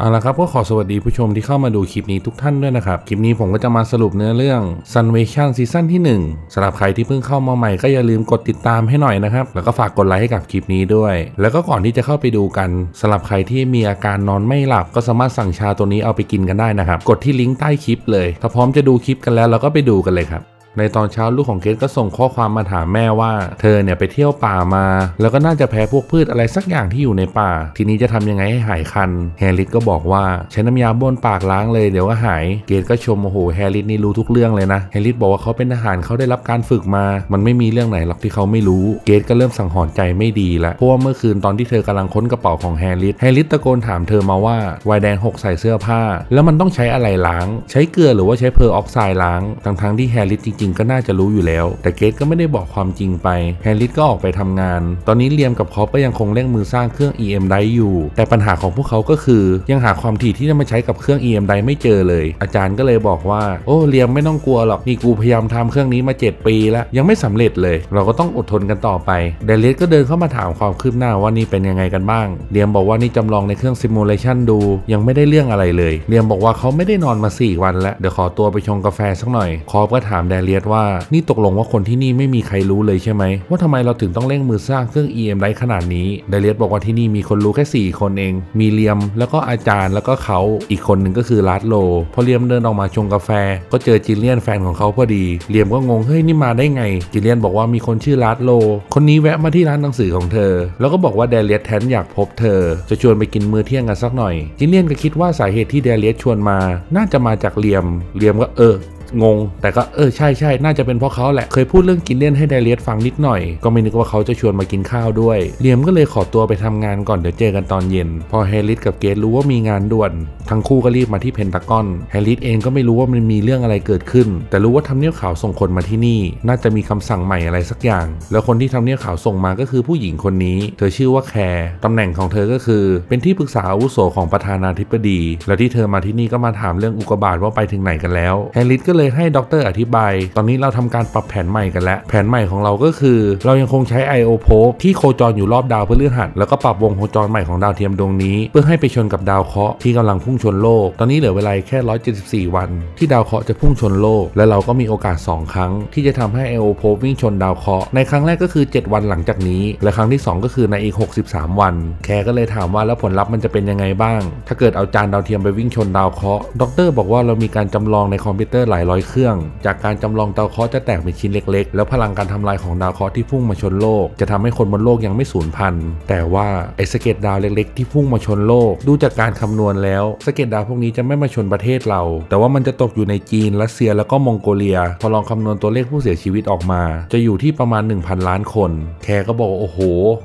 เอาละครับก็ขอสวัสดีผู้ชมที่เข้ามาดูคลิปนี้ทุกท่านด้วยนะครับ คลิปนี้ผมก็จะมาสรุปเนื้อเรื่อง Sunvation ซีซั่นที่ 1สำหรับใครที่เพิ่งเข้ามาใหม่ก็อย่าลืมกดติดตามให้หน่อยนะครับ แล้วก็ฝากกดไลค์ให้กับคลิปนี้ด้วย แล้วก็ก่อนที่จะเข้าไปดูกันสำหรับใครที่มีอาการนอนไม่หลับ ก็สามารถสั่งชาตัวนี้เอาไปกินกันได้นะครับ กดที่ลิงก์ใต้คลิปเลย ถ้าพร้อมจะดูคลิปกันแล้วเราก็ไปดูกันเลยครับ ในตอนเช้าลูกของเกดก็ส่งข้อความมาถามแม่ว่า เธอเนี่ยไปเที่ยวป่ามา แล้วก็น่าจะแพ้พวกพืชอะไรสักอย่างที่อยู่ในป่า ทีนี้จะทำยังไงให้หายคัน แฮร์ริสก็บอกว่าใช้น้ำยาบ้วนปากล้างเลยเดี๋ยวก็หาย เกดก็ชมโอ้โหแฮร์ริสนี่รู้ทุกเรื่องเลยนะแฮร์ริสบอกว่าเขาเป็นทหารเขาได้รับการฝึกมา มันไม่มีเรื่องไหนหรอกที่เขาไม่รู้ เกดก็เริ่มสังหรณ์ใจไม่ดีล้วเพราะว่าเมื่อคืนตอนที่เธอกำลังค้นกระเป๋าของแฮร์ริสแฮร์ริสตะโกนถามเธอมาว่าวายแดงหกใส่เสื้อผ้า แล้วมันต้องใช้อะไรล้าง ใช้เกลือหรือว่าใช้เพอร์ออกไซด์ล้างทั้งๆที่แฮร์ริสจริงๆก็น่าจะรู้อยู่แล้ว แต่เกตก็ไม่ได้บอกความจริงไปแฮร์ริสก็ออกไปทำงาน ตอนนี้เลียมกับคอปก็ยังคงเร่งมือสร้างเครื่อง EM ไดอยู่ แต่ปัญหาของพวกเขาก็คือ ยังหาความถี่ที่จะมาใช้กับเครื่อง EM ไดไม่เจอเลย อาจารย์ก็เลยบอกว่าโอ้เลียมไม่ต้องกลัวหรอกนี่กูพยายามทำเครื่องนี้มา 7 ปีแล้วยังไม่สำเร็จเลย เราก็ต้องอดทนกันต่อไปเดลิสก็เดินเข้ามาถามความคืบหน้าว่านี่เป็นยังไงกันบ้างเลียมบอกว่านี่จำลองในเครื่องซิมูเลชันดูยังไม่ได้เรื่องอะไรเลยเลียมบอกว่าเขาไม่ได้นอนมา 4 วันแล้วเดี๋ยวขอตัวไปชงกาแฟสักหน่อยคอปก็ถามเดลิสว่านี่ตกลงว่าคนที่นี่ไม่มีใครรู้เลยใช่ไหมว่าทำไมเราถึงต้องเร่งมือสร้างเครื่อง EM ได้ขนาดนี้เดเลียสบอกว่าที่นี่มีคนรู้แค่ 4 คนเอง มีเลียม แล้วก็อาจารย์แล้วก็เขาอีกคนหนึ่งก็คือลาดโล พอเลียมเดินออกมาชงกาแฟ ก็เจอจิลเลียนแฟนของเขาพอดีเลียมก็งงเฮ้ยนี่มาได้ไง จิลเลียนบอกว่ามีคนชื่อลาดโล คนนี้แวะมาที่ร้านหนังสือของเธอ แล้วก็บอกว่าเดเลียสแทนอยากพบเธอ จะชวนไปกินมื้อเที่ยงกันสักหน่อยจิลเลียนก็คิดว่าสาเหตุที่เดเลียสชวนมา น่าจะมาจากเลียม เลียมก็เออ งง แต่ก็เออใช่ใช่น่าจะเป็นเพราะเขาแหละ เคยพูดเรื่องกินเล่นให้ไดเลียสฟังนิดหน่อย ก็ไม่นึกว่าเขาจะชวนมากินข้าวด้วยเลียมก็เลยขอตัวไปทำงานก่อนเดี๋ยวเจอกันตอนเย็น พอแฮร์ริสกับเกตรู้ว่ามีงานด่วน ทั้งคู่ก็รีบมาที่เพนตากอนแฮร์ริสเองก็ไม่รู้ว่ามันมีเรื่องอะไรเกิดขึ้น แต่รู้ว่าทำเนียบขาวส่งคนมาที่นี่ น่าจะมีคำสั่งใหม่อะไรสักอย่าง แล้วคนที่ทำเนียบขาวส่งมาก็คือผู้หญิงคนนี้ เธอชื่อว่าแคร์ตำแหน่งของเธอก็คือ เป็นที่ปรึกษาอาวุโสของประธานาธิบดี แล้วที่เธอมาที่นี่ก็มาถามเรื่องอุกกาบาตว่าไปถึงไหนกันแล้วแฮร์ริสก็เลยให้ดรอธิบาย ตอนนี้เราทำการปรับแผนใหม่กันแล้ว แผนใหม่ของเราก็คือ เรายังคงใช้ I.O. Probe ที่โคจรอยู่รอบดาวพฤหัสแล้วก็ปรับวงโคจรใหม่ของดาวเทียมดวงนี้ เพื่อให้ไปชนกับดาวเคราะห์ที่กำลังพุ่งชนโลก ตอนนี้เหลือเวลาแค่ 174 วัน ที่ดาวเคราะห์จะพุ่งชนโลก และเราก็มีโอกาส 2 ครั้ง ที่จะทำให้ I.O. Probe วิ่งชนดาวเคราะห์ในครั้งแรกก็คือ 7 วันหลังจากนี้ และครั้งที่ 2 ก็คือในอีก 63 วัน แคร์ก็เลยถามว่าแล้วผลลัพธ์มันจะเป็นยังไงบ้าง ถ้าเกิดเอาจานดาวเทียมไปวิ่งชนดาวเคราะห์ดรบอกว่าเรามีการจำลองในคอมพิวเตอร์หลายร้อยเครื่อง จากการจำลองดาวเคราะห์จะแตกเป็นชิ้นเล็ก ๆ แล้วพลังการทำลายของดาวเคราะห์ที่พุ่งมาชนโลก จะทำให้คนบนโลกยังไม่สูญพันธุ์แต่ว่าไอ้สเก็ดดาวเล็ก ๆ ที่พุ่งมาชนโลก ดูจากการคำนวณแล้วสเก็ดดาวพวกนี้จะไม่มาชนประเทศเรา แต่ว่ามันจะตกอยู่ในจีนรัสเซียแล้วก็มองโกเลีย พอลองคำนวณตัวเลขผู้เสียชีวิตออกมา จะอยู่ที่ประมาณ 1,000 ล้านคน แคร์ก็บอกว่าโอ้โห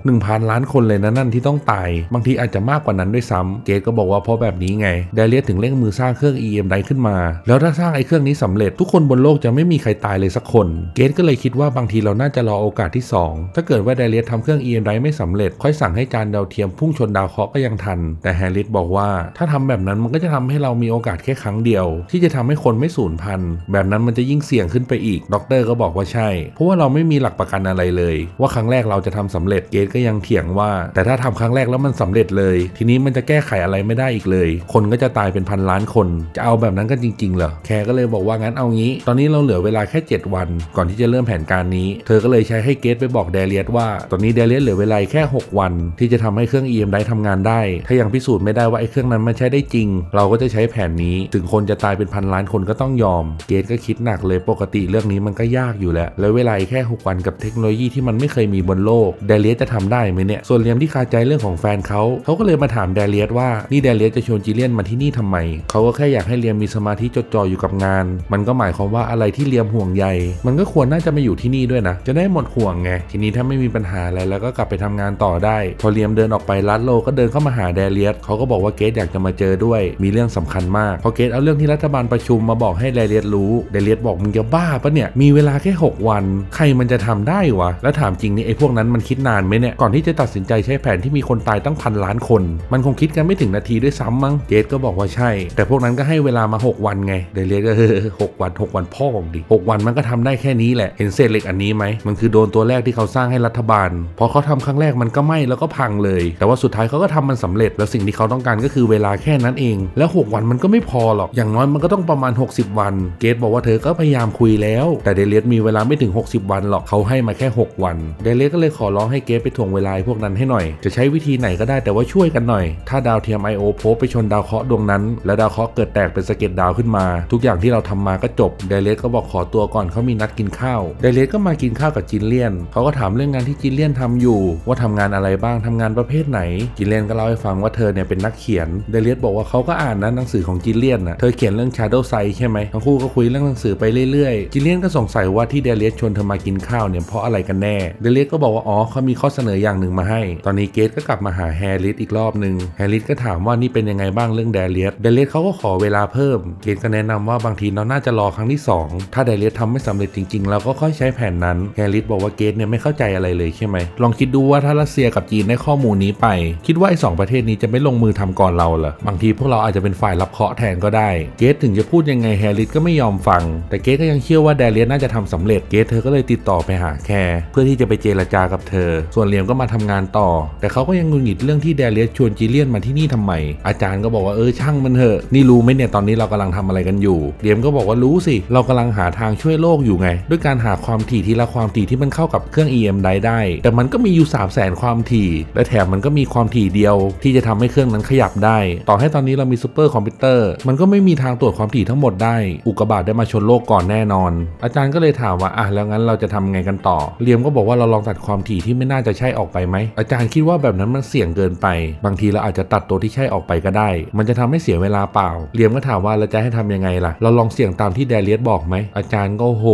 1,000 ล้านคนเลยนะนั่นที่ต้องตาย บางทีอาจจะมากกว่านั้นด้วยซ้ำเกตก็บอกว่าเพราะแบบนี้ไงไดเลียถึงเร่งมือสร้างเครื่อง EM ไดขึ้นมา แล้วถ้าสร้างไอ้เครื่องนี้สำเร็จ ทุกคนบนโลกจะไม่มีใครตายเลยสักคน เกตก็เลยคิดว่าบางทีเราน่าจะรอโอกาสที่ 2 ถ้าเกิดว่าไดเลียสทำเครื่อง EM ไดไม่สำเร็จ ค่อยสั่งให้จานดาวเทียมพุ่งชนดาวเคราะห์ก็ยังทัน แต่แฮร์ริสบอกว่า ถ้าทำแบบนั้นมันก็จะทำให้เรามีโอกาสแค่ครั้งเดียว ที่จะทำให้คนไม่สูญพันธุ์แบบนั้นมันจะยิ่งเสี่ยงขึ้นไปอีกด็อกเตอร์ก็บอกว่าใช่ เพราะว่าเราไม่มีหลักประกันอะไรเลย ว่าครั้งแรกเราจะทำสำเร็จเกตก็ยังเถียงว่า แต่ถ้าทำครั้งแรกแล้วมันสำเร็จเลย ทีนี้มันจะแก้ไขอะไรไม่ได้อีกเลย คนก็จะตายเป็นพันล้านคน จะเอาแบบนั้นกันจริงๆเหรอแคร์ก็เลยบอกว่างั้นเอางี้ ตอนนี้เราเหลือเวลาแค่ 7 วัน ก่อนที่จะเริ่มแผนการนี้ เธอก็เลยใช้ให้เกตไปบอกเดเลียสว่า ตอนนี้เดเลียสเหลือเวลาแค่ 6 วัน ที่จะทำให้เครื่อง EM ได้ทำงานได้ ถ้ายังพิสูจน์ไม่ได้ว่าไอ้เครื่องนั้นมันใช้ได้จริง เราก็จะใช้แผนนี้ ถึงคนจะตายเป็นพันล้านคนก็ต้องยอม เกตก็คิดหนักเลยปกติเรื่องนี้มันก็ยากอยู่แล้ว แล้วเวลาแค่ 6 วันกับเทคโนโลยีที่มันไม่เคยมีบนโลกเดเลียสจะทำได้ไหมเนี่ย ส่วนเลียมที่คาใจเรื่องของแฟนเขาเขาก็เลยมาถามเดเลียสว่านี่เดเลียสจะชวนจิเลียนมาที่นี่ทำไมเขาก็แค่อยากให้เลียมมีสมาธิจดจ่ออยู่กับงานมันก็หมายความว่าอะไรที่เลียมห่วงใยมันก็ควรน่าจะมาอยู่ที่นี่ด้วยนะ จะได้หมดห่วงไง ทีนี้ถ้าไม่มีปัญหาอะไรแล้วก็กลับไปทำงานต่อได้ พอเลียมเดินออกไปลัดโลก็เดินเข้ามาหาเดเลียสเขาก็บอกว่าเกตอยากจะมาเจอด้วย มีเรื่องสำคัญมากพอเกตเอาเรื่องที่รัฐบาลประชุมมาบอกให้เดเลียสรู้เดเลียสบอกมึงจะบ้าปะเนี่ยมีเวลาแค่ 6 วัน ใครมันจะทำได้วะแล้วถามจริงนี่ไอ้พวกนั้นมันคิดนานไหมเนี่ยก่อนที่จะตัดสินใจใช้แผนที่มีคนตายตั้งพันล้านคน มันคงคิดกันไม่ถึงนาทีด้วยซ้ำมั้งเกตก็บอกว่าใช่ แต่พวกนั้นก็ให้เวลามา 6 วันไงเดเลียสก็เ6 วัน 6 วันพ่อของดิ6วันมันก็ทำได้แค่นี้แหละ เห็นเศษเหล็กอันนี้ไหม มันคือโดนตัวแรกที่เขาสร้างให้รัฐบาล พอเขาทำครั้งแรกมันก็ไหม้แล้วก็พังเลย แต่ว่าสุดท้ายเขาก็ทำมันสำเร็จ แล้วสิ่งที่เขาต้องการก็คือเวลาแค่นั้นเอง แล้ว 6 วันมันก็ไม่พอหรอก อย่างน้อยมันก็ต้องประมาณ 60 วัน เกตบอกว่าเธอก็พยายามคุยแล้ว แต่เดเลียสมีเวลาไม่ถึง 60 วันหรอก เขาให้มาแค่ 6 วัน เดเลียสก็เลยขอร้องให้เกตไปถ่วงเวลาพวกนั้นให้หน่อย จะใช้วิธีไหนก็ได้แต่ว่าช่วยกันหน่อย ถ้าดาวเทียม I.O. โพไปชนดาวเคราะห์ดวงนั้น และดาวเคราะห์เกิดแตกเป็นสะเก็ดดาวขึ้นมา ทุกอย่างที่เราทำมาก็จบเดเลียสก็บอกขอตัวก่อนเขามีนัดกินข้าวเดเลียสก็มากินข้าวกับจินเลียนเขาก็ถามเรื่องงานที่จินเลียนทำอยู่ ว่าทำงานอะไรบ้างทำงานประเภทไหน จินเลียนก็เล่าให้ฟังว่าเธอเนี่ยเป็นนักเขียนเดเลียสบอกว่าเขาก็อ่านนะหนังสือของจินเลียนน่ะเธอเขียนเรื่อง Shadow Side ใช่ไหมทั้งคู่ก็คุยเรื่องหนังสือไปเรื่อยๆจินเลียนก็สงสัยว่าที่เดเลียสชวนเธอมากินข้าวเนี่ยเพราะอะไรกันแน่เดเลียสก็บอกว่าอ๋อเขามีข้อเสนออย่างหนึ่งมาให้ ตอนนี้เกตก็กลับมาหาแฮร์ริสอีกรอบหนึ่งแฮร์ริสก็ถามว่านี่เป็นยังไงบ้างเรื่องเดเลียสเดเลียสเขาก็ขอเวลาเพิ่มเกตก็แนะนำว่าบางทีเราน่าจะรอครั้งที่ 2 ถ้าเดเลียสทำไม่สำเร็จจริงๆ เราก็ค่อยใช้แผนนั้นแฮร์ริสบอกว่าเกตเนี่ยไม่เข้าใจอะไรเลยใช่ไหมลองคิดดูว่าถ้ารัสเซียกับจีนได้ข้อมูลนี้ไป คิดว่าไอ้สองประเทศนี้จะไม่ลงมือทำก่อนเราเหรอบางทีพวกเราอาจจะเป็นฝ่ายรับเคราะห์แทนก็ได้เกตถึงจะพูดยังไงแฮร์ริสก็ไม่ยอมฟัง แต่เกตก็ยังเชื่อว่าเดเลียสน่าจะทำสำเร็จเกตเธอก็เลยติดต่อไปหาแคร์เพื่อที่จะไปเจรจากับเธอ ส่วนเหลียมก็มาทำงานต่อ แต่เขาก็ยังงุนหงิดเรื่องที่เดเลียสชวนจีเลียนมาที่นี่ทำไม อาจารย์ก็บอกว่าเออช่างมันเถอะนี่รู้ไหมเนี่ยตอนนี้เรากำลังทำอะไรกันอยู่เหลียมก็บอกอกว่ารู้สิ เรากำลังหาทางช่วยโลกอยู่ไง ด้วยการหาความถี่ทีละความถี่ที่มันเข้ากับเครื่อง EM ได้ได้ แต่มันก็มีอยู่ 3 0 0แสนความถี่ และแถมมันก็มีความถี่เดียวที่จะทำให้เครื่องนั้นขยับได้ ต่อให้ตอนนี้เรามีซูเปอร์คอมพิวเตอร์ มันก็ไม่มีทางตรวจความถี่ทั้งหมดได้ อุกกาบาตได้มาชนโลกก่อนแน่นอน อาจารย์ก็เลยถามว่าอะแล้วงั้นเราจะทำไงกันต่อเหลียมก็บอกว่าเราลองตัดความถี่ที่ไม่น่าจะใช่ออกไปไหม อาจารย์คิดว่าแบบนั้นมันเสี่ยงเกินไป บางทีเราอาจจะตัดตัวที่ใช่ออกไปก็ได้ มันจะทำให้เสียเวลาเปล่าเหลียมก็ถามว่าเราจะให้ทำยังไงล่ะ เราลองเสี่ยงตามที่เดเลียสบอกไหม อาจารย์ก็โห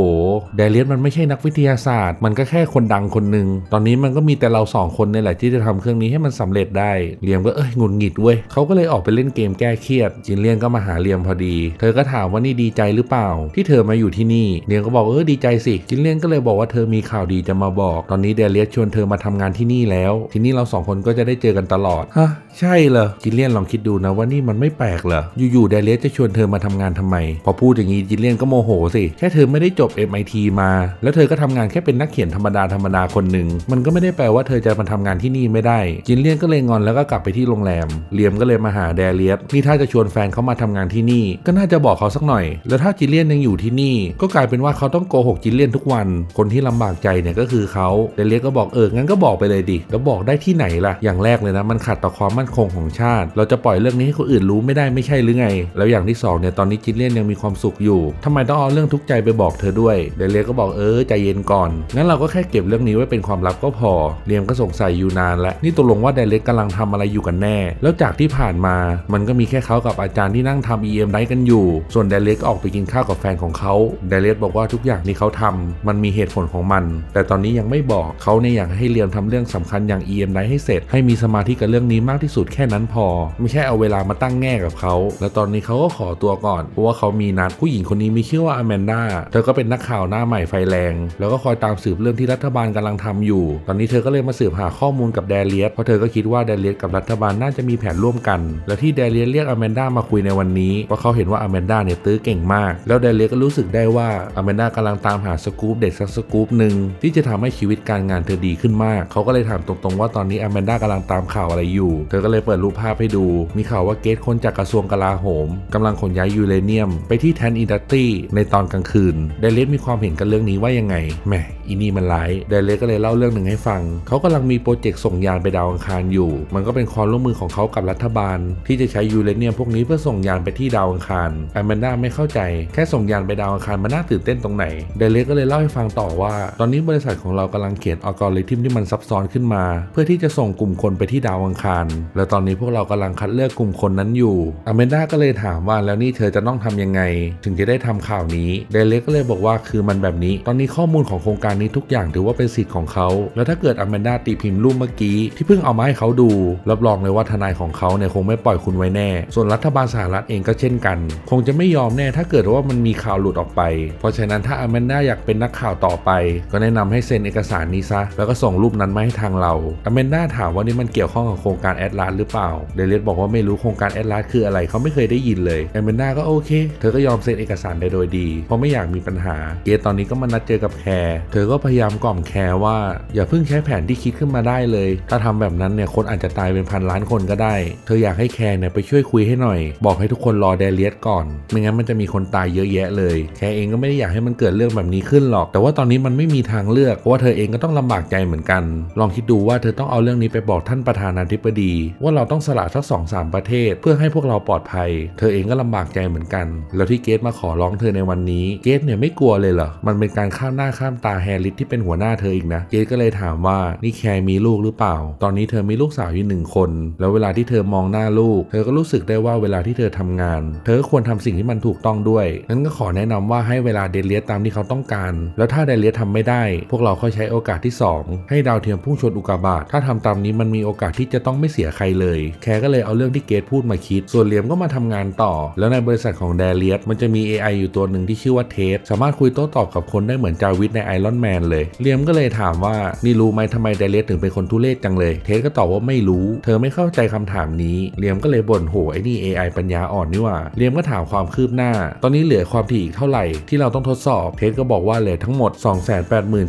เดเลียสมันไม่ใช่นักวิทยาศาสตร์ มันก็แค่คนดังคนหนึ่งตอนนี้มันก็มีแต่เราสองคนนี่แหละที่จะทำเครื่องนี้ให้มันสำเร็จได้เหลียมก็เอ้ยหงุดหงิดเว้ยเขาก็เลยออกไปเล่นเกมแก้เครียด จินเลียนก็มาหาเหลียมพอดี เธอก็ถามว่านี่ดีใจหรือเปล่า ที่เธอมาอยู่ที่นี่เหลียมก็บอกเออดีใจสิจินเลียนก็เลยบอกว่าเธอมีข่าวดีจะมาบอก ตอนนี้เดเลียสชวนเธอมาทำงานที่นี่แล้ว ทีนี้เราสองคนก็จะได้เจอกันตลอดฮะใช่เหรอจินเลียนลองคิดดูนะว่านี่มันไม่แปลกเหรออยู่ๆเดเลียสจะชวนเธอมาทำงานทำไม พอพูดอย่างนี้จินเลียนก็โมโหสิแค่เธอไม่ได้จบ MIT มา แล้วเธอก็ทำงานแค่เป็นนักเขียนธรรมดาธรรมดาคนหนึ่งมันก็ไม่ได้แปลว่าเธอจะมาทำงานที่นี่ไม่ได้ จินเลียนก็เลยงอนแล้วก็กลับไปที่โรงแรมเลียมก็เลยมาหาเดเลียสนี่ถ้าจะชวนแฟนเขามาทำงานที่นี่ ก็น่าจะบอกเขาสักหน่อย แล้วถ้าจินเลียนยังอยู่ที่นี่ ก็กลายเป็นว่าเขาต้องโกหกจินเลียนทุกวัน คนที่ลำบากใจเนี่ยก็คือเขาเดเลียสก็บอกเอองั้นก็บอกไปเลยดิแล้วบอกได้ที่ไหนล่ะ อย่างแรกเลยนะ มันขัดต่อความมั่นคงของชาติ เราจะปล่อยเรื่องนี้ให้คนอื่นรู้ไม่ได้ไม่ใช่หรือไง แล้วอย่างที่สองเนี่ยตอนนี้จินเลียนยังมีความสุขอยู่ทำไมต้องเอาเรื่องทุกข์ใจไปบอกเธอด้วยเดเลียก็บอกเออใจเย็นก่อนงั้นเราก็แค่เก็บเรื่องนี้ไว้เป็นความลับก็พอเลียมก็สงสัยอยู่นานแล้วนี่ตกลงว่าเดเลียกำลังทำอะไรอยู่กันแน่ แล้วจากที่ผ่านมามันก็มีแค่เขากับอาจารย์ที่นั่งทำ EM ได้กันอยู่ ส่วนเดเลียก็ออกไปกินข้าวกับแฟนของเขาเดเลียบอกว่าทุกอย่างที่เขาทำมันมีเหตุผลของมัน แต่ตอนนี้ยังไม่บอกเขาเนี่ยอยากให้เลียมทำเรื่องสำคัญอย่าง EM ได้ให้เสร็จ ให้มีสมาธิกับเรื่องนี้มากที่สุดแค่นั้นพอ ไม่ใช่เอาเวลามาตั้งแง่กับเขา แล้วตอนนี้เขาก็ขอตัวก่อนเพราะว่าเขามีนัดผู้หญิงคนนี้มีชื่อว่าอแมนดาเธอก็เป็นนักข่าวหน้าใหม่ไฟแรง แล้วก็คอยตามสืบเรื่องที่รัฐบาลกำลังทำอยู่ ตอนนี้เธอก็เลยมาสืบหาข้อมูลกับแดเลียสเพราะเธอก็คิดว่าแดเลียสกับรัฐบาลน่าจะมีแผนร่วมกัน และที่แดเลียสเรียกอแมนดามาคุยในวันนี้เพราะเขาเห็นว่าอแมนดาเนี่ยตื้อเก่งมาก แล้วแดเลียสก็รู้สึกได้ว่าอแมนดากำลังตามหาสกู๊ปเด็ดสักสกู๊ปหนึ่งที่จะทำให้ชีวิตการงานเธอดีขึ้นมาก เขาก็เลยถามตรงๆว่าตอนนี้อแมนดากำลังตามข่าวอะไรอยู่ เธอก็เลยเปิดรูปภาพให้ดู มีข่าวว่าเกตคนจากกระทรวงกลาโหมกำลังขนย้ายยูเรเนียมไปที่แทนอินดัสตรีในตอนกลางคืนเดเลียสมีความเห็นกันเรื่องนี้ว่ายังไงแหมอีนี่มันร้ายเดเลียสก็เลยเล่าเรื่องหนึ่งให้ฟัง เขากำลังมีโปรเจกต์ส่งยานไปดาวอังคารอยู่ มันก็เป็นความร่วมมือของเขากับรัฐบาล ที่จะใช้ยูเรเนียมพวกนี้เพื่อส่งยานไปที่ดาวอังคารอแมนด้าไม่เข้าใจแค่ส่งยานไปดาวอังคารมันน่าตื่นเต้นตรงไหนเดเลียสก็เลยเล่าให้ฟังต่อว่า ตอนนี้บริษัทของเรากำลังเขียนอัลกอริทึมที่มันซับซ้อนขึ้นมา เพื่อที่จะส่งกลุ่มคนไปที่ดาวอังคาร แล้วตอนนี้พวกเรากำลังคัดเลือกกลุ่มคนนั้นอยู่อแมนดาก็เลยถามว่าแล้วนี่เธอจะต้องทำยังไง ถึงจะได้ทำข่าวนี้เดเลียสก็เลยบอกว่าคือมันแบบนี้ ตอนนี้ข้อมูลของโครงการนี้ทุกอย่างถือว่าเป็นสิทธิ์ของเขา แล้วถ้าเกิดอแมนดาตีพิมพ์รูปเมื่อกี้ที่เพิ่งเอามาให้เขาดู รับรองเลยว่าทนายของเขาเนี่ยคงไม่ปล่อยคุณไว้แน่ ส่วนรัฐบาลสหรัฐเองก็เช่นกัน คงจะไม่ยอมแน่ถ้าเกิดว่ามันมีข่าวหลุดออกไป เพราะฉะนั้นถ้าอแมนดาอยากเป็นนักข่าวต่อไป ก็แนะนำให้เซ็นเอกสารนี้ซะ แล้วก็ส่งรูปนั้นมาให้ทางเราอแมนดาถามว่านี่มันเกี่ยวข้องกับโครงการแอดลาสหรือเปล่าเดเลียสบอกว่าไม่รู้โครงการแอดลาสคืออะไรเขาไม่เคยได้ยินเลยอแมนดาก็โอเค เธอก็ยอมเซ็นซ็นเอกสารได้โดยดี เพราะไม่อยากมีปัญหา เกตตอนนี้ก็มานัดเจอกับแคร์เธอก็พยายามกล่อมแคร์ว่า อย่าเพิ่งใช้แผนที่คิดขึ้นมาได้เลย ถ้าทำแบบนั้นเนี่ยคนอาจจะตายเป็นพันล้านคนก็ได้ เธออยากให้แคร์เนี่ยไปช่วยคุยให้หน่อย บอกให้ทุกคนรอเดเลียสก่อน ไม่งั้นมันจะมีคนตายเยอะแยะเลย แคร์เองก็ไม่ได้อยากให้มันเกิดเรื่องแบบนี้ขึ้นหรอก แต่ว่าตอนนี้มันไม่มีทางเลือกเพราะว่าเธอเองก็ต้องลำบากใจเหมือนกัน ลองคิดดูว่าเธอต้องเอาเรื่องนี้ไปบอกท่านประธานาธิบดี ว่าเราต้องสละสักสองสามประเทศ เพื่อให้พวกเราปลอดภัย เธอเองก็ลำบากใจเหมือนกัน แล้วที่เกตมาขอร้องเธอในวันนี้ เกตเนี่ยไม่กลัวเลยเหรอ มันเป็นการข้ามหน้าข้ามตาแฮร์ริสที่เป็นหัวหน้าเธออีกนะ เกตก็เลยถามว่านี่แคร์มีลูกหรือเปล่า ตอนนี้เธอมีลูกสาวอยู่หนึ่งคน แล้วเวลาที่เธอมองหน้าลูก เธอก็รู้สึกได้ว่าเวลาที่เธอทำงาน เธอก็ควรทำสิ่งที่มันถูกต้องด้วยงั้นก็ขอแนะนำว่าให้เวลาเดเลียสตามที่เขาต้องการ แล้วถ้าเดเลียสทำไม่ได้ พวกเราค่อยใช้โอกาสที่สองให้ดาวเทียมพุ่งชนอุกกาบาต ถ้าทำตามนี้มันมีโอกาสที่จะต้องไม่เสียใครเลย แคร์ก็เลยเอาเรื่องที่เกตพูดมาคิด ส่วนเหลียมก็มาทำงานต่อ แล้วในบริษัทของเดเลียสมันจะมี AI อยู่ตัวหนึ่งที่ชื่อว่าเทสสามารถคุยโต้ตอบกับคนได้เหมือนจาวิทในไอรอนแมนเลยเลียมก็เลยถามว่านี่รู้ไหมทำไมเดเลสถึงเป็นคนทุเรศจังเลย เทสก็ตอบว่าไม่รู้ เธอไม่เข้าใจคำถามนี้เลียมก็เลยบ่นโหไอ้นี่ AI ปัญญาอ่อนนี่หว่าเลียมก็ถามความคืบหน้า ตอนนี้เหลือความถี่อีกเท่าไหร่ที่เราต้องทดสอบเทสก็บอกว่าเหลือทั้งหมด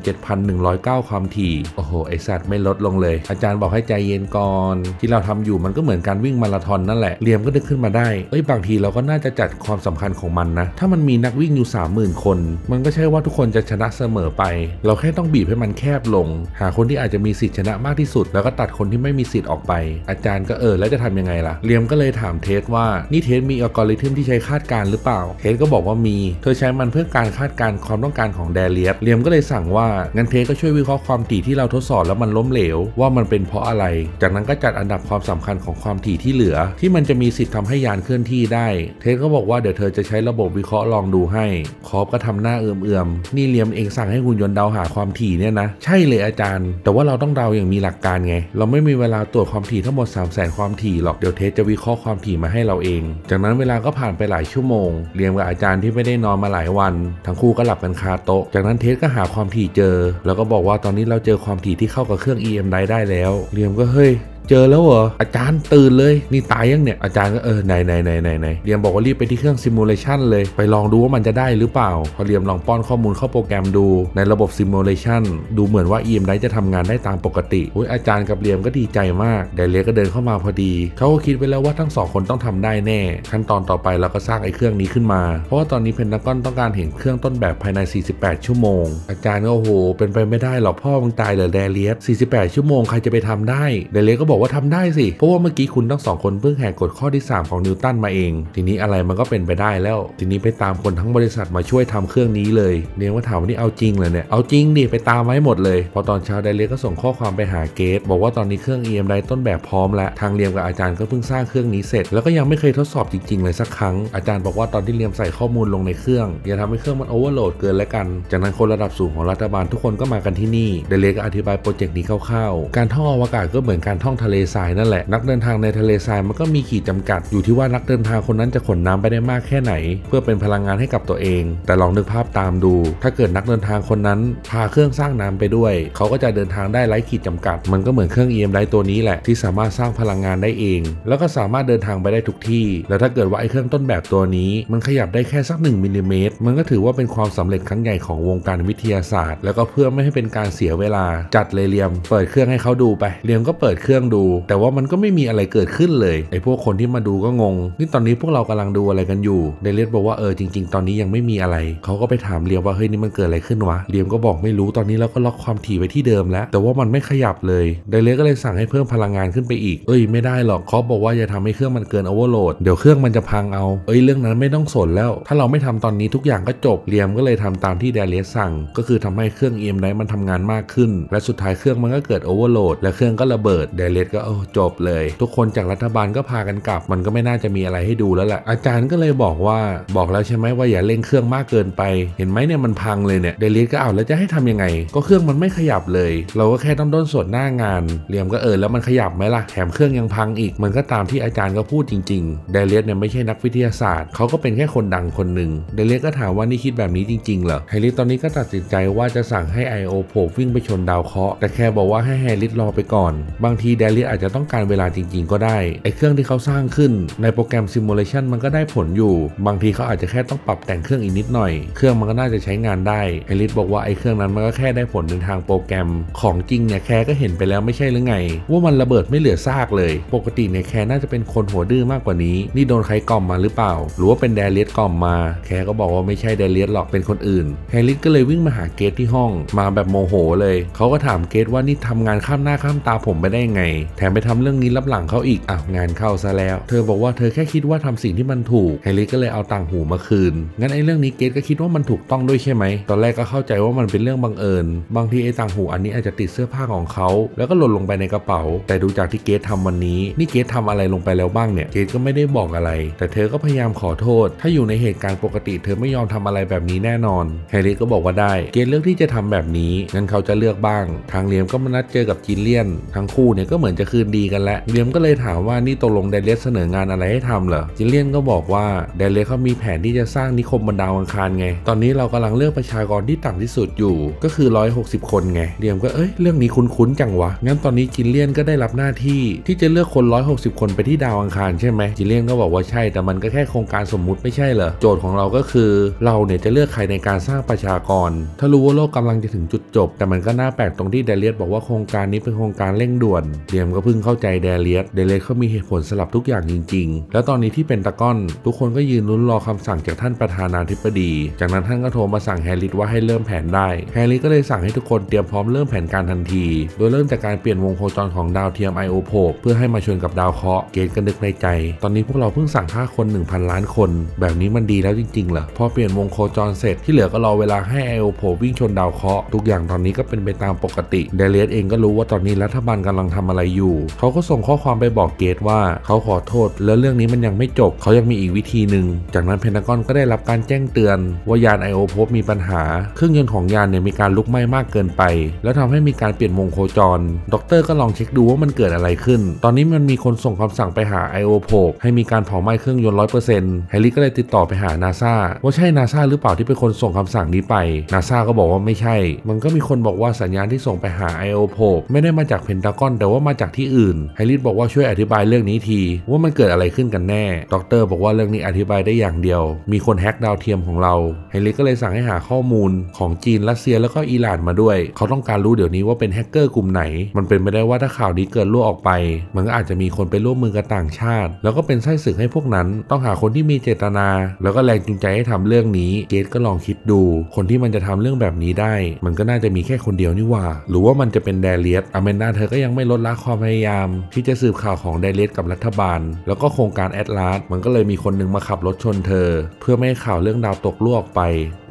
287,109 ความถี่โอ้โหไอสัตว์ไม่ลดลงเลย อาจารย์บอกให้ใจเย็นก่อน ที่เราทำอยู่มันก็เหมือนการวิ่งมาราธอนนั่นแหละเลียมก็นึกขึ้นมาได้เอ้ยบางทีเราก็น่าจะจัดความสำคัญของมันนะ ถ้ามันมีนักวิ่งอยู่ 30,000 คน มันก็ใช่ว่าทุกคนจะชนะเสมอไป เราแค่ต้องบีบให้มันแคบลง หาคนที่อาจจะมีสิทธิชนะมากที่สุด แล้วก็ตัดคนที่ไม่มีสิทธิ์ออกไป อาจารย์ก็เออแล้วจะทำยังไงล่ะเลียมก็เลยถามเทสว่านี่เทสมีอัลกอริทึมที่ใช้คาดการณ์หรือเปล่า เทสก็บอกว่ามี เธอใช้มันเพื่อการคาดการณ์ความต้องการของแดเลียสเลียมก็เลยสั่งว่างั้นเทสก็ช่วยวิเคราะห์ความถี่ที่เราทดสอบแล้วมันล้มเหลว ว่ามันเป็นเพราะอะไร จากนั้นก็จัดอันดับความสำคัญของความถี่ที่เหลือ ที่มันจะมีสิทธิ์ทำให้ยานเคลื่อนที่ได้ เทสก็บอกว่าเดี๋ยวเธอจะใช้ระบบวิเคราะห์ลองดูให้ คอปก็ทำหน้าเอื่อมๆ นี่เลียมเองสั่งให้หุ่นยนต์เดาหาความถี่เนี่ยนะ ใช่เลยอาจารย์ แต่ว่าเราต้องเดาอย่างมีหลักการไง เราไม่มีเวลาตรวจความถี่ทั้งหมด 3 0 0แสนความถี่หรอก เดี๋ยวเทสจะวิเคราะห์ความถี่มาให้เราเอง จากนั้นเวลาก็ผ่านไปหลายชั่วโมงเรียมกับอาจารย์ที่ไม่ได้นอนมาหลายวัน ทั้งคู่ก็หลับกันคาโต๊ะ จากนั้นเทสก็หาความถี่เจอ แล้วก็บอกว่าตอนนี้เราเจอความถี่ที่เข้ากับเครื่อง EM ได้ได้แล้วเรียมก็เฮ้ย เจอแล้วเหรออาจารย์ตื่นเลยนี่ตายยังเนี่ยอาจารย์ก็เออไหนไหนไหนไหนไหนเรียมบอกว่ารีบไปที่เครื่องซิมูเลชันเลยไปลองดูว่ามันจะได้หรือเปล่า พอเรียมลองป้อนข้อมูลเข้าโปรแกรมดู ในระบบซิมูเลชันดูเหมือนว่า EM ไดจะทำงานได้ตามปกติอุ้ยอาจารย์กับเรียมก็ดีใจมากเดเลียก็เดินเข้ามาพอดีเขาก็คิดไว้แล้วว่าทั้งสองคนต้องทำได้แน่ ขั้นตอนต่อไปเราก็สร้างไอ้เครื่องนี้ขึ้นมา เพราะว่าตอนนี้เพนทากอนต้องการเห็นเครื่องต้นแบบภายใน 48 ชั่วโมง อาจารย์ก็โอ้โหเป็นไปไม่ได้หรอกพ่อมึงตายเหรอเดเลียส48 ชั่วโมงใครจะไปทำได้เดเลียก็บอกว่าทำได้สิ เพราะว่าเมื่อกี้คุณทั้งสองคนเพิ่งแหกกฎข้อที่ 3 ของนิวตันมาเอง ทีนี้อะไรมันก็เป็นไปได้แล้ว ทีนี้ไปตามคนทั้งบริษัทมาช่วยทำเครื่องนี้เลยเรียกว่าถามว่านี่เอาจริงเลยเนี่ย เอาจริงดิไปตามไว้หมดเลย พอตอนเช้าไดเลียก็ส่งข้อความไปหาเกตบอกว่าตอนนี้เครื่อง EM ไดต้นแบบพร้อมแล้ว ทางเรียมกับอาจารย์ก็เพิ่งสร้างเครื่องนี้เสร็จ แล้วก็ยังไม่เคยทดสอบจริง ๆ เลยสักครั้ง อาจารย์บอกว่าตอนที่เรียมใส่ข้อมูลลงในเครื่องอย่าทำให้เครื่องมันโอเวอร์โหลดเกินแล้วกัน จากนั้นคนระดับสูงของรัฐบาลทุกคนก็มากันที่นี่ไดเลียก็อธิบายโปรเจกต์นี้คร่าวๆการท่องอวกาศก็เหมือนการท่องทะเลทรายนั่นแหละ นักเดินทางในทะเลทรายมันก็มีขีดจำกัด อยู่ที่ว่านักเดินทางคนนั้นจะขนน้ำไปได้มากแค่ไหน เพื่อเป็นพลังงานให้กับตัวเอง แต่ลองนึกภาพตามดู ถ้าเกิดนักเดินทางคนนั้นพาเครื่องสร้างน้ำไปด้วย เขาก็จะเดินทางได้ไร้ขีดจำกัด มันก็เหมือนเครื่อง EM ไดตัวนี้แหละที่สามารถสร้างพลังงานได้เอง แล้วก็สามารถเดินทางไปได้ทุกที่ แล้วถ้าเกิดว่าไอ้เครื่องต้นแบบตัวนี้ มันขยับได้แค่สัก1มิลลิเมตรมันก็ถือว่าเป็นความสำเร็จครั้งใหญ่ของวงการวิทยาศาสตร์ แล้วก็เพื่อไม่ให้เป็นการเสียเวลาจัดเลยเรียม เปิดเครื่องให้เขาดูไปเรียมก็เปิดเครื่องดู แต่ว่ามันก็ไม่มีอะไรเกิดขึ้นเลยไอ้พวกคนที่มาดูก็งงนี่ตอนนี้พวกเรากำลังดูอะไรกันอยู่เดเลสบอกว่าเออจริง ๆ ตอนนี้ยังไม่มีอะไรเขาก็ไปถามเรียมว่าเฮ้ยนี่มันเกิดอะไรขึ้นวะเรียมก็บอกไม่รู้ตอนนี้เราก็ล็อกความถี่ไว้ที่เดิมแล้ว แต่ว่ามันไม่ขยับเลยเดเลสก็เลยสั่งให้เพิ่มพลังงานขึ้นไปอีกเอ้ยไม่ได้หรอกเขาบอกว่าอย่าทำให้เครื่องมันเกินโอเวอร์โหลดเดี๋ยวเครื่องมันจะพังเอาเอ้ยเรื่องนั้นไม่ต้องสนแล้ว ถ้าเราไม่ทำตอนนี้ทุกอย่างก็จบเรียมก็เลยทำตามที่เดเลสสั่ง ก็คือทำให้เครื่อง EM ไดมันทำงานมากขึ้น และสุดท้ายเครื่องมันก็เกิดโอเวอร์โหลดและเครื่องก็ระเบิดเดเลสก็โอ้จบเลย ทุกคนจากรัฐบาลก็พากันกลับ มันก็ไม่น่าจะมีอะไรให้ดูแล้วแหละอาจารย์ก็เลยบอกว่าบอกแล้วใช่ไหมว่าอย่าเร่งเครื่องมากเกินไป เห็นไหมเนี่ยมันพังเลยเนี่ยเดลิสก็เอาแล้วจะให้ทำยังไง ก็เครื่องมันไม่ขยับเลย เราก็แค่ต้องด้นสดหน้างานเรียมก็เออแล้วมันขยับไหมล่ะแถมเครื่องยังพังอีก มันก็ตามที่อาจารย์ก็พูดจริงๆเดลิสเนี่ยไม่ใช่นักวิทยาศาสตร์เขาก็เป็นแค่คนดังคนหนึ่งเดลิสก็ถามว่านี่คิดแบบนี้จริงๆเหรอไฮริสตอนนี้ก็ตัดสินใจว่าจะสั่งให้ I.O. โผล่วิ่งไปชนดาวเคราะห์แต่แค่บอกว่าให้ไฮริสรอไปก่อน บางทีเดเลียอาจจะต้องการเวลาจริง ๆ ก็ได้ ไอ้เครื่องที่เขาสร้างขึ้นในโปรแกรมซิมูเลชันมันก็ได้ผลอยู่ บางทีเขาอาจจะแค่ต้องปรับแต่งเครื่องอีกนิดหน่อย เครื่องมันก็น่าจะใช้งานได้ไอริสบอกว่าไอ้เครื่องนั้นมันก็แค่ได้ผลในทางโปรแกรม ของจริงเนี่ยแคร์ก็เห็นไปแล้วไม่ใช่หรือไง ว่ามันระเบิดไม่เหลือซากเลย ปกติเนี่ยแคร์น่าจะเป็นคนหัวดื้อมากกว่านี้ นี่โดนใครกล่อมมาหรือเปล่า หรือว่าเป็นแดเลียสกล่อมมา แคร์ก็บอกว่าไม่ใช่แดเลียสหรอกเป็นคนอื่นแฮร์ริสก็เลยวิ่งมาหาเกตที่ห้อง มาแบบโมโหเลย เขาก็ถามเกตว่านี่ทำงานข้ามหน้าข้ามตาผมไปได้ไงแถมไปทำเรื่องนี้รับหลังเขาอีกอ้าวงานเข้าซะแล้ว เธอบอกว่าเธอแค่คิดว่าทำสิ่งที่มันถูกแฮร์ริก็เลยเอาต่างหูมาคืน งั้นไอ้เรื่องนี้เกตก็คิดว่ามันถูกต้องด้วยใช่ไหม ตอนแรกก็เข้าใจว่ามันเป็นเรื่องบังเอิญ บางทีไอ้ต่างหูอันนี้อาจจะติดเสื้อผ้าของเขา แล้วก็หล่นลงไปในกระเป๋า แต่ดูจากที่เกตทำวันนี้ นี่เกตทำอะไรลงไปแล้วบ้างเนี่ย เกตก็ไม่ได้บอกอะไร แต่เธอก็พยายามขอโทษ ถ้าอยู่ในเหตุการณ์ปกติเธอไม่ยอมทำอะไรแบบนี้แน่นอน แฮร์รี่ก็บอกว่าได้ เกตเลือกที่จะทำแบบนี้ งั้นเขาจะเลือกบ้าง ทางเลียมก็มานัดเจอกับจินเลียน ทั้งคู่เนี่ยก็เหมือนจะคืนดีกันแล้วเลียมก็เลยถามว่านี่ตกลงเดเลสเสนองานอะไรให้ทำเหรอจิเลียนก็บอกว่าเดเลสเขามีแผนที่จะสร้างนิคมบนดาวอังคารไง ตอนนี้เรากำลังเลือกประชากรที่ต่ำที่สุดอยู่ ก็คือ 160 คนไงเลียมก็เอ้ยเรื่องนี้คุ้นๆจังวะงั้นตอนนี้จิเลียนก็ได้รับหน้าที่ที่จะเลือกคน 160 คนไปที่ดาวอังคารใช่ไหมจิเลียนก็บอกว่าใช่แต่มันก็แค่โครงการสมมุติไม่ใช่เหรอโจทย์ของเราก็คือเราเนี่ยจะเลือกใครในการสร้างประชากร ถ้ารู้ว่าโลกกำลังจะถึงจุดจบ แต่มันก็น่าแปลกตรงที่เดเลสบอกว่าโครงการนี้เป็นโครงการเร่งด่วนเลีมก็เพิ่งเข้าใจเดเลียสเดเลียสเขามีเหตุผลสลับทุกอย่างจริง ๆ แล้วตอนนี้ที่เป็นตะก้อน ทุกคนก็ยืนลุ้นรอคำสั่งจากท่านประธานาธิบดี จากนั้นท่านก็โทรมาสั่งแฮร์ริสว่าให้เริ่มแผนได้ แฮร์ริสก็เลยสั่งให้ทุกคนเตรียมพร้อมเริ่มแผนการทันที โดยเริ่มจากการเปลี่ยนวงโคจรของดาวเทียมไอโอโพเพื่อให้มาชนกับดาวเคราะห์เกตก็นึกในใจ ตอนนี้พวกเราเพิ่งสั่งฆ่าคน 1,000 ล้านคน แบบนี้มันดีแล้วจริงๆเหรอพอเปลี่ยนวงโคจรเสร็จที่เหลือก็รอเวลาให้ไอโอโพวิ่งชนดาวเคราะห์ทุกอย่างตอนนี้ก็เป็นไปตามปกติเดเลียสเองก็รู้ว่าตอนนี้รัฐบาลกำลังทำอะไรอยู่ เขาก็ส่งข้อความไปบอกเกตว่าเขาขอโทษ แล้วเรื่องนี้มันยังไม่จบ เขายังมีอีกวิธีหนึ่ง จากนั้นเพนทากอนก็ได้รับการแจ้งเตือน ว่ายานไอโอโพมีปัญหา เครื่องยนต์ของยานเนี่ยมีการลุกไหม้มากเกินไป แล้วทำให้มีการเปลี่ยนวงโคจร ด็อกเตอร์ก็ลองเช็คดูว่ามันเกิดอะไรขึ้น ตอนนี้มันมีคนส่งคำสั่งไปหาไอโอโพให้มีการเผาไหม้เครื่องยนต์ร้อยเปอร์เซ็นต์แฮร์รี่ก็เลยติดต่อไปหานาซาว่าใช่นาซาหรือเปล่าที่เป็นคนส่งคำสั่งนี้ไปนาซาก็บอกว่าไม่ใช่ มันก็มีคนบอกว่าสัญญาณที่ส่งไปหาไอโอโพไม่ได้มาจากเพนทากอนแต่ว่ามาจากที่อื่นแฮร์รี่บอกว่าช่วยอธิบายเรื่องนี้ทีว่ามันเกิดอะไรขึ้นกันแน่ ด็อกเตอร์บอกว่าเรื่องนี้อธิบายได้อย่างเดียว มีคนแฮ็กดาวเทียมของเราแฮร์รี่ก็เลยสั่งให้หาข้อมูลของจีนรัสเซียแล้วก็อิหร่านมาด้วย เขาต้องการรู้เดี๋ยวนี้ว่าเป็นแฮกเกอร์กลุ่มไหน มันเป็นไปได้ว่าถ้าข่าวนี้เกิดรั่วออกไป มันก็อาจจะมีคนไปร่วมมือกับต่างชาติ แล้วก็เป็นไส้ศึกให้พวกนั้น ต้องหาคนที่มีเจตนา แล้วก็แรงจูงใจให้ทำเรื่องนี้ เกตก็ลองคิดดู คนที่มันจะทำเรื่องแบบนี้ได้ มันก็น่าจะมีแค่คนเดียวนี่ว่า หรือว่ามันจะเป็นแดเลียสอเมนดาเธอก็ยังไม่ลดละความพยายาม ที่จะสืบข่าวของไดเรสกับรัฐบาล แล้วก็โครงการแอตลาสมันก็เลยมีคนหนึงมาขับรถชนเธอ เพื่อไม่ให้ข่าวเรื่องดาวตกล่วกไป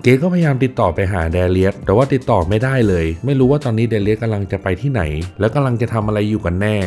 เกตก็พยายามติดต่อไปหาเดเลียสแต่ว่าติดต่อไม่ได้เลย ไม่รู้ว่าตอนนี้เดเลียสกำลังจะไปที่ไหน แล้วกำลังจะทำอะไรอยู่กันแน่